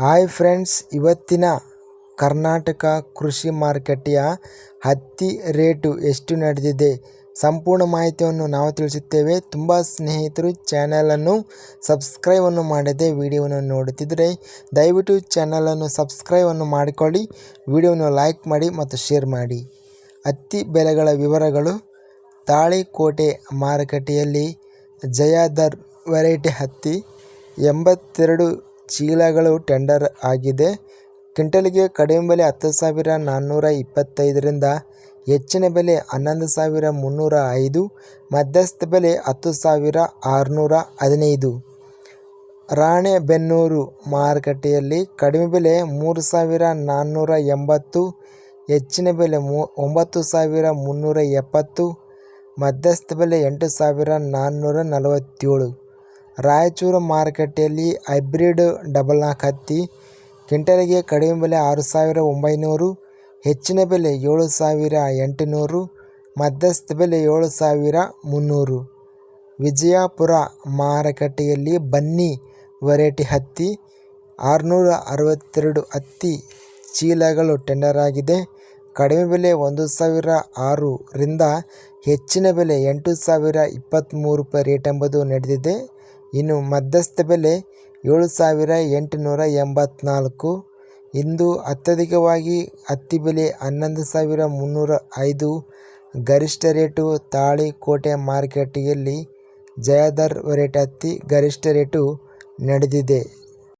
Hi friends, ಇವತ್ತಿನ ಕರ್ನಾಟಕ ಕೃಷಿ ಮಾರುಕಟ್ಟೆಯ ಹತ್ತಿ ರೇಟು ಎಷ್ಟು ನಡೆದಿದೆ ಸಂಪೂರ್ಣ ಮಾಹಿತಿಯನ್ನು ನಾವು ತಿಳಿಸುತ್ತೇವೆ. ತುಂಬ ಸ್ನೇಹಿತರು, ಚಾನಲನ್ನು ಸಬ್ಸ್ಕ್ರೈಬನ್ನು ಮಾಡದೆ ವಿಡಿಯೋವನ್ನು ನೋಡುತ್ತಿದ್ದರೆ ದಯವಿಟ್ಟು ಚಾನಲನ್ನು ಸಬ್ಸ್ಕ್ರೈಬನ್ನು ಮಾಡಿಕೊಳ್ಳಿ, ವಿಡಿಯೋವನ್ನು ಲೈಕ್ ಮಾಡಿ ಮತ್ತು ಶೇರ್ ಮಾಡಿ. ಹತ್ತಿ ಬೆಲೆಗಳ ವಿವರಗಳು. ತಾಳಿಕೋಟೆ ಮಾರುಕಟ್ಟೆಯಲ್ಲಿ ಜಯಾದರ್ ವೆರೈಟಿ ಹತ್ತಿ ಎಂಬತ್ತೆರಡು ಚೀಲಗಳು ಟೆಂಡರ್ ಆಗಿದೆ. ಕ್ವಿಂಟಲ್ಗೆ ಕಡಿಮೆ ಬೆಲೆ ಹತ್ತು ಸಾವಿರ ನಾನ್ನೂರ ಇಪ್ಪತ್ತೈದರಿಂದ ಹೆಚ್ಚಿನ ಬೆಲೆ ಹನ್ನೊಂದು ಸಾವಿರ ಮುನ್ನೂರ ಐದು, ಮಧ್ಯಸ್ಥ ಬೆಲೆ ಹತ್ತು ಸಾವಿರ ಆರುನೂರ ಹದಿನೈದು. ರಾಣೆಬೆನ್ನೂರು ಮಾರುಕಟ್ಟೆಯಲ್ಲಿ ಕಡಿಮೆ ಬೆಲೆ ಮೂರು ಸಾವಿರ ನಾನ್ನೂರ ಎಂಬತ್ತು, ಹೆಚ್ಚಿನ ಬೆಲೆ ಮೂ ಒಂಬತ್ತು ಸಾವಿರ ಮುನ್ನೂರ ಎಪ್ಪತ್ತು, ಮಧ್ಯಸ್ಥ ಬೆಲೆ ಎಂಟು ಸಾವಿರ ನಾನ್ನೂರ ನಲವತ್ತೇಳು. ರಾಯಚೂರು ಮಾರುಕಟ್ಟೆಯಲ್ಲಿ ಹೈಬ್ರಿಡ್ ಡಬಲ್ ನಾಲ್ಕು ಹತ್ತಿ, ಕ್ವಿಂಟಲ್ಗೆ ಕಡಿಮೆ ಬೆಲೆ ಆರು ಸಾವಿರ ಒಂಬೈನೂರು, ಹೆಚ್ಚಿನ ಬೆಲೆ ಏಳು ಸಾವಿರ ಎಂಟುನೂರು, ಮಧ್ಯಸ್ಥ ಬೆಲೆ ಏಳು ಸಾವಿರ ಮುನ್ನೂರು. ವಿಜಯಪುರ ಮಾರುಕಟ್ಟೆಯಲ್ಲಿ ಬನ್ನಿ ವೆರೈಟಿ ಹತ್ತಿ, ಆರುನೂರ ಅರವತ್ತೆರಡು ಹತ್ತಿ ಚೀಲಗಳು ಟೆಂಡರ್ ಆಗಿದೆ. ಕಡಿಮೆ ಬೆಲೆ ಒಂದು ಸಾವಿರ ಆರರಿಂದ ಹೆಚ್ಚಿನ ಬೆಲೆ ಎಂಟು ಸಾವಿರ ಇಪ್ಪತ್ತ್ಮೂರು ರೂಪಾಯಿ ರೇಟ್ ಎಂಬುದು ನಡೆದಿದೆ. ಇನ್ನು ಮಧ್ಯಸ್ಥ ಬೆಲೆ ಏಳು ಸಾವಿರ ಎಂಟುನೂರ ಎಂಬತ್ನಾಲ್ಕು. ಇಂದು ಅತ್ಯಧಿಕವಾಗಿ ಹತ್ತಿ ಬೆಲೆ ಹನ್ನೊಂದು ಸಾವಿರ ಮುನ್ನೂರ ಐದು. ಗರಿಷ್ಠ ರೇಟು ತಾಳಿಕೋಟೆ ಮಾರುಕಟ್ಟೆಯಲ್ಲಿ ಜಯದರ್ ರೇಟ್ ಹತ್ತಿ ಗರಿಷ್ಠ ರೇಟು ನಡೆದಿದೆ.